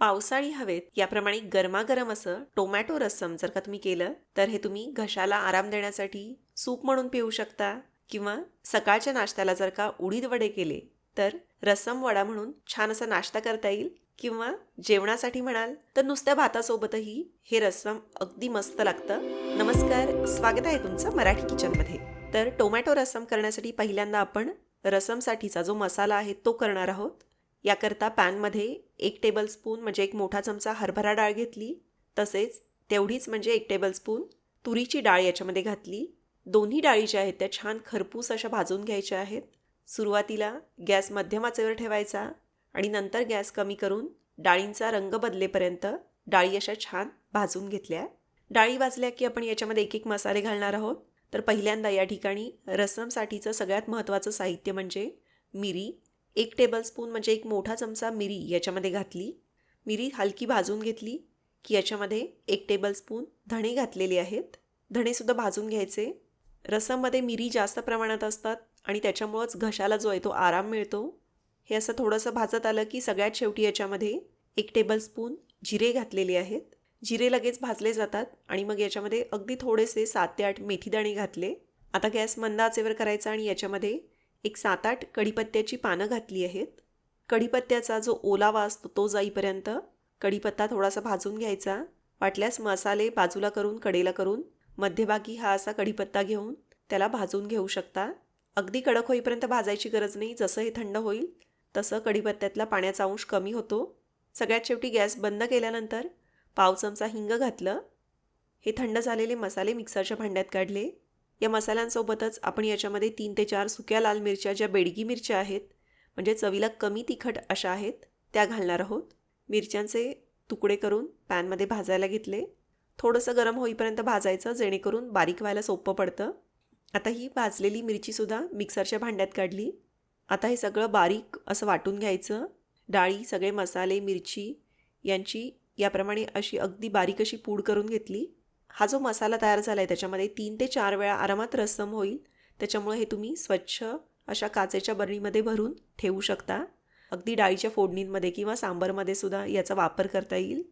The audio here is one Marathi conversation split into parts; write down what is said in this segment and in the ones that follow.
पावसाळी हवेत याप्रमाणे गरमागरम असं टोमॅटो रस्सम जर का तुम्ही केलं तर हे तुम्ही घशाला आराम देण्यासाठी सूप म्हणून पिऊ शकता. किंवा सकाळच्या नाश्त्याला जर का उडीद वडे केले तर रसम वडा म्हणून छान असा नाश्ता करता येईल. किंवा जेवणासाठी म्हणाल तर नुसत्या भातासोबतही हे रसम अगदी मस्त लागतं. नमस्कार स्वागत आहे तुमचं मराठी किचनमध्ये. तर टोमॅटो रसम करण्यासाठी पहिल्यांदा आपण रसमसाठीचा जो मसाला आहे तो करणार आहोत. याकरता पॅनमध्ये एक टेबलस्पून म्हणजे एक मोठा चमचा हरभरा डाळ घेतली. तसेच तेवढीच म्हणजे एक टेबलस्पून तुरीची डाळ याच्यामध्ये घातली. दोन्ही डाळी ज्या आहेत त्या छान खरपूस अशा भाजून घ्यायच्या आहेत. सुरुवातीला गॅस मध्यम आचेवर ठेवायचा आणि नंतर गॅस कमी करून डाळींचा रंग बदलेपर्यंत डाळी अशा छान भाजून घेतल्या. डाळी भाजल्या की आपण याच्यामध्ये एक एक मसाले घालणार आहोत. तर पहिल्यांदा या ठिकाणी रसमसाठीचं सगळ्यात महत्त्वाचं साहित्य म्हणजे मिरी एक टेबलस्पून म्हणजे एक मोठा चमचा मिरी याच्यामध्ये घातली. मिरी हलकी भाजून घेतली की याच्यामध्ये एक टेबलस्पून धणे घातलेले आहेत. धणेसुद्धा भाजून घ्यायचे. रसममध्ये मिरी जास्त प्रमाणात असतात आणि त्याच्यामुळंच घशाला जो आहे तो आराम मिळतो. हे असं थोडंसं भाजत आलं की सगळ्यात शेवटी याच्यामध्ये एक टेबलस्पून जिरे घातलेले आहेत. जिरे लगेच भाजले जातात आणि मग याच्यामध्ये अगदी थोडेसे सात ते आठ मेथीदाणे घातले. आता गॅस मंद आचेवर करायचा आणि याच्यामध्ये एक सात आठ कढीपत्त्याची पानं घातली आहेत. कढीपत्त्याचा जो ओलावा असतो तो जाईपर्यंत कढीपत्ता थोडासा भाजून घ्यायचा. वाटल्यास मसाले बाजूला करून कडेला करून मध्यभागी हा असा कढीपत्ता घेऊन त्याला भाजून घेऊ शकता. अगदी कडक होईपर्यंत भाजायची गरज नाही. जसं हे थंड होईल तसं कढीपत्त्यातला पाण्याचा अंश कमी होतो. सगळ्यात शेवटी गॅस बंद केल्यानंतर पाव चमचा हिंग घातलं. हे थंड झालेले मसाले मिक्सरच्या भांड्यात काढले. या मसाल्यांसोबतच आपण याच्यामध्ये तीन ते चार सुक्या लाल मिरच्या ज्या बेडगी मिरच्या आहेत म्हणजे चवीला कमी तिखट अशा आहेत त्या घालणार आहोत. मिरच्यांचे तुकडे करून पॅनमध्ये भाजायला घेतले. थोडंसं गरम होईपर्यंत भाजायचं जेणेकरून बारीक व्हायला सोपं पडतं. आता ही भाजलेली मिरचीसुद्धा मिक्सरच्या भांड्यात काढली. आता हे सगळं बारीक असं वाटून घ्यायचं. डाळी सगळे मसाले मिरची यांची याप्रमाणे अशी अगदी बारीक अशी पूड करून घेतली. हा जो मसाला तयार झाला आहे त्याच्यामध्ये तीन ते चार वेळा आरामात रस्सम होईल. त्याच्यामुळे हे तुम्ही स्वच्छ अशा काचेच्या बरणीमध्ये भरून ठेवू शकता. अगदी डाळीच्या फोडणींमध्ये किंवा सांबरमध्ये सुद्धा याचा वापर करता येईल.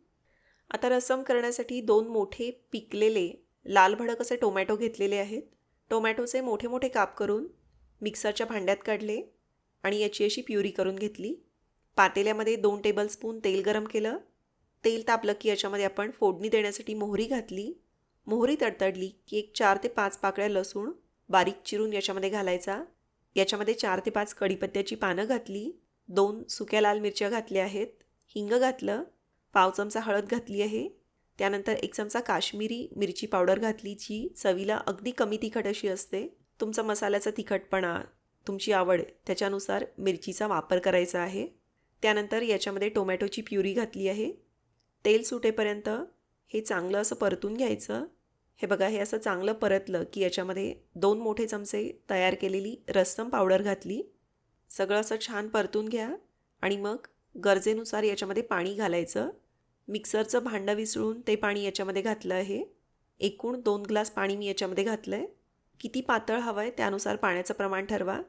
आता रसम करण्यासाठी दोन मोठे पिकलेले लाल भडक असे टोमॅटो घेतलेले आहेत. टोमॅटोचे मोठे मोठे काप करून मिक्सरच्या भांड्यात काढले आणि याची अशी प्युरी करून घेतली. पातेल्यामध्ये दोन टेबलस्पून तेल गरम केलं. तेल तापलं की याच्यामध्ये आपण फोडणी देण्यासाठी मोहरी घातली. मोहरी तडतडली की एक चार ते पाच पाकळ्या लसूण बारीक चिरून याच्यामध्ये घालायचा. याच्यामध्ये चार ते पाच कढीपत्त्याची पानं घातली. दोन सुक्या लाल मिरच्या घातल्या आहेत. हिंग घातलं. पाव चमचा हळद घातली आहे. त्यानंतर एक चमचा काश्मीरी मिरची पावडर घातली जी चवीला अगदी कमी तिखट अशी असते. तुमचा मसाल्याचा तिखटपणा तुमची आवड त्याच्यानुसार मिरचीचा वापर करायचा आहे. त्यानंतर याच्यामध्ये टोमॅटोची प्युरी घातली आहे. तेल सुटेपर्यंत हे चांगलं असं परतून घ्यायचं. हे बघा हे असं चांगलं परतलं की याच्यामध्ये दोन मोठे चमचे तयार केलेली रस्सम पावडर घातली. सगळं असं छान परतून घ्या आणि मग गरजेनुसार याच्यामध्ये पाणी घालायचं. मिक्सरचं भांडं विसळून ते पाणी याच्यामध्ये घातलं आहे. एकूण दोन ग्लास पाणी मी याच्यामध्ये घातलं आहे किती पातळ हवं आहे त्यानुसार पाण्याचं प्रमाण ठरवा.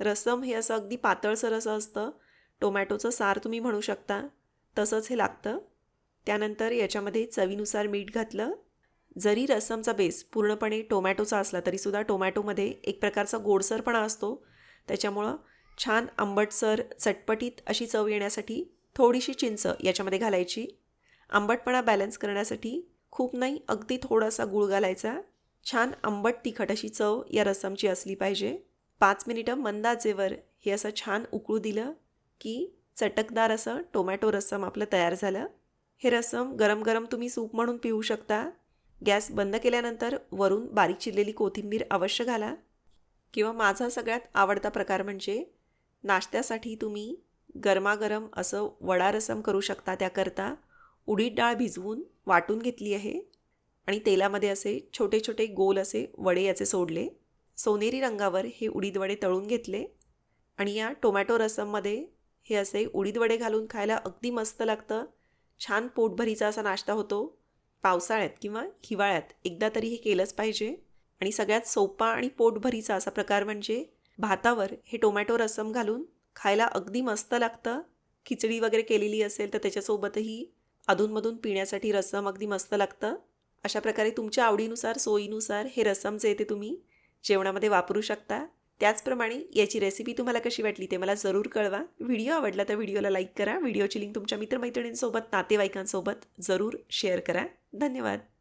रसम हे असं अगदी पातळसर असं असतं. टोमॅटोचं सार तुम्ही म्हणू शकता. तसंच हे लागतं. त्यानंतर याच्यामध्ये चवीनुसार मीठ घातलं. जरी रसमचा बेस पूर्णपणे टोमॅटोचा असला तरीसुद्धा टोमॅटोमध्ये एक प्रकारचा गोडसरपणा असतो. त्याच्यामुळं छान आंबटसर चटपटीत अशी चव येण्यासाठी थोडीशी चिंच याच्यामध्ये घालायची. आंबटपणा बॅलन्स करण्यासाठी खूप नाही अगदी थोडासा गूळ घालायचा. छान आंबट तिखट अशी चव या रसमची असली पाहिजे. पाच मिनिटं मंदाचेवर हे असं छान उकळू दिलं की चटकदार असं टोमॅटो रसम आपलं तयार झालं. हे रसम गरम गरम तुम्ही सूप म्हणून पिऊ शकता. गॅस बंद केल्यानंतर वरून बारीक चिरलेली कोथिंबीर अवश्य घाला. किंवा माझा सगळ्यात आवडता प्रकार म्हणजे नाश्त्यासाठी तुम्ही गरमागरम असं वडा रसम करू शकता त्याकरता उडीद डाळ भिजवून वाटून घेतली आहे. आणि तेलामध्ये असे छोटे छोटे गोल असे वडे याचे सोडले. सोनेरी रंगावर हे उडीद वडे तळून घेतले. आणि या टोमॅटो रसममध्ये हे असे उडीद वडे घालून खायला अगदी मस्त लागतं. छान पोटभरीचा असा नाश्ता होतो. पावसाळ्यात किंवा हिवाळ्यात एकदा तरी हे केलंच पाहिजे. आणि सगळ्यात सोपा आणि पोटभरीचा असा प्रकार म्हणजे भातावर हे टोमॅटो रसम घालून खायला अगदी मस्त लागतं. खिचडी वगैरे केलेली असेल तर त्याच्यासोबतही अधूनमधून पिण्यासाठी रसम अगदी मस्त लागतं. अशा प्रकारे तुमच्या आवडीनुसार सोयीनुसार हे रसम जे ते तुम्ही जेवणामध्ये वापरू शकता. त्याचप्रमाणे याची रेसिपी तुम्हाला कशी वाटली ते मला जरूर कळवा. व्हिडिओ आवडला तर व्हिडिओला लाईक करा. व्हिडिओची लिंक तुमच्या मित्रमैत्रिणींसोबत नातेवाईकांसोबत जरूर शेअर करा. धन्यवाद.